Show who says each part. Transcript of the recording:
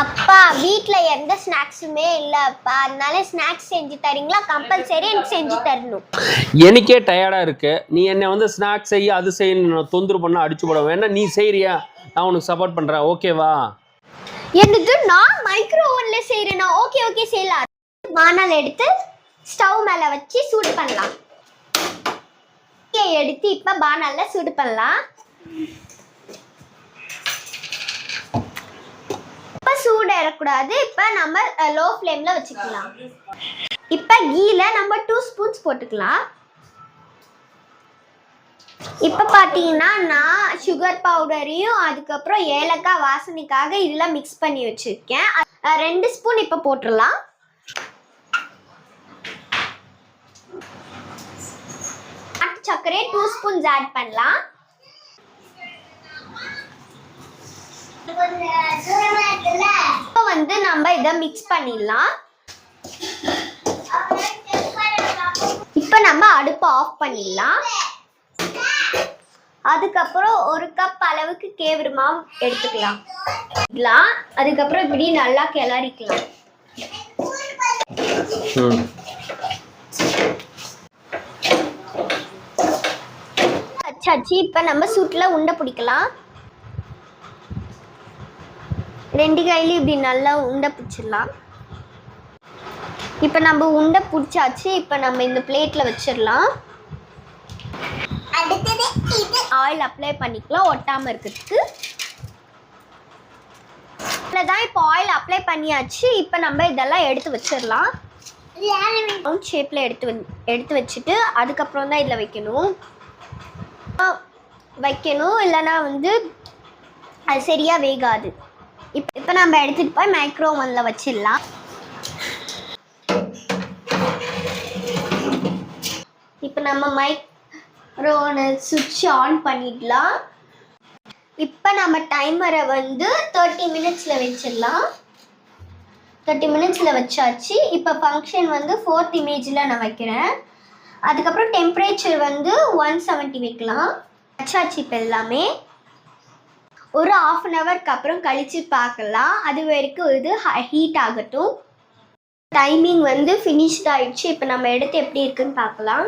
Speaker 1: அப்பா வீட்டில் எந்த ஸ்நாக்ஸுமே இல்லை அப்பா. அதனால ஸ்நாக்ஸ் செஞ்சு தரீங்களா? கம்பல்சரி எனக்கு செஞ்சு தரணும்.
Speaker 2: எனக்கே டயர்டாக இருக்கு. நீ என்னை வந்து ஸ்நாக்ஸ் செய்ய அது நான் தொந்தரவு பண்ண அடிச்சு போட வேணா நீ செய்றியா? நான் உனக்கு சப்போர்ட் பண்ணுறேன் ஓகேவா
Speaker 1: என்னது நான் மைக்ரோ ஓவன்ல செய்யறேனா ஓகே ஓகே செய்யலாம் வானல் எடுத்து ஸ்டவ் மேல வச்சு சூடு பண்ணலாம். எடுத்து இப்ப பானல்ல சூடு பண்ணலாம். சூடு ஏறக்கூடாது இப்ப நம்ம லோ ஃப்ளேம்ல வச்சுக்கலாம். இப்போ கீல நம்ம டூ ஸ்பூன்ஸ் போட்டுக்கலாம். இப்போ பார்த்தீங்கன்னா நான் சுகர் பவுடரையும் அதுக்கப்புறம் ஏலக்காய் வாசனைக்காக இதெல்லாம் மிக்ஸ் பண்ணி வச்சுருக்கேன். ரெண்டு ஸ்பூன் இப்போ போட்டுடலாம். நாட்டு சர்க்கரையை டூ ஸ்பூன்ஸ் ஆட் பண்ணலாம். வந்து நம்ம இதை மிக்ஸ் பண்ணிடலாம். இப்போ நம்ம அடுப்பை ஆஃப் பண்ணிடலாம். அதுக்கப்புறம் ஒரு கப் அளவுக்கு கேவரு மாவு எடுத்துக்கலாம். அதுக்கப்புறம் இப்படி நல்லா கிளறிக்கலாம். வச்சாச்சு இப்போ நம்ம சூட்டில் உண்டை பிடிக்கலாம். ரெண்டு கையிலையும் இப்படி நல்லா உண்டை பிடிச்சிடலாம். இப்போ நம்ம உண்டை பிடிச்சாச்சு இப்போ நம்ம இந்த பிளேட்டில் வச்சிடலாம். அடுத்தது இது ஆயில் அப்ளை பண்ணிக்கலாம் ஒட்டாமல் இருக்கிறதுக்கு. தான் இப்போ ஆயில் அப்ளை பண்ணியாச்சு இப்போ நம்ம இதெல்லாம் எடுத்து வச்சிடலாம். ரவுண்ட் ஷேப்பில் எடுத்து எடுத்து வச்சுட்டு அதுக்கப்புறம் தான் இதில் வைக்கணும். வைக்கணும் இல்லைன்னா வந்து அது சரியாக வேகாது. இப் இப்போ நம்ம எடுத்துகிட்டு போய் மைக்ரோ ஓவனில் வச்சிடலாம். இப்போ நம்ம மைக்ரோ சுவிட்ச் ஆன் பண்ணிடலாம். இப்போ நம்ம டைமரை வந்து தேர்ட்டி மினிட்ஸில் வச்சிடலாம். தேர்ட்டி மினிட்ஸில் வச்சாச்சு. இப்போ ஃபங்க்ஷன் வந்து ஃபோர்த் இமேஜில் நான் வைக்கிறேன். அதுக்கப்புறம் டெம்பரேச்சர் வந்து ஒன் செவன்ட்டி வைக்கலாம். வச்சாச்சு இப்போ எல்லாமே. ஒரு ஆஃப் அன் ஹவருக்கு அப்புறம் கழித்து பார்க்கலாம். அது வரைக்கும் இது ஹீட் ஆகட்டும். டைமிங் வந்து ஃபினிஷ்ட் ஆயிடுச்சு. இப்போ நம்ம எடுத்து எப்படி இருக்குன்னு பார்க்கலாம்.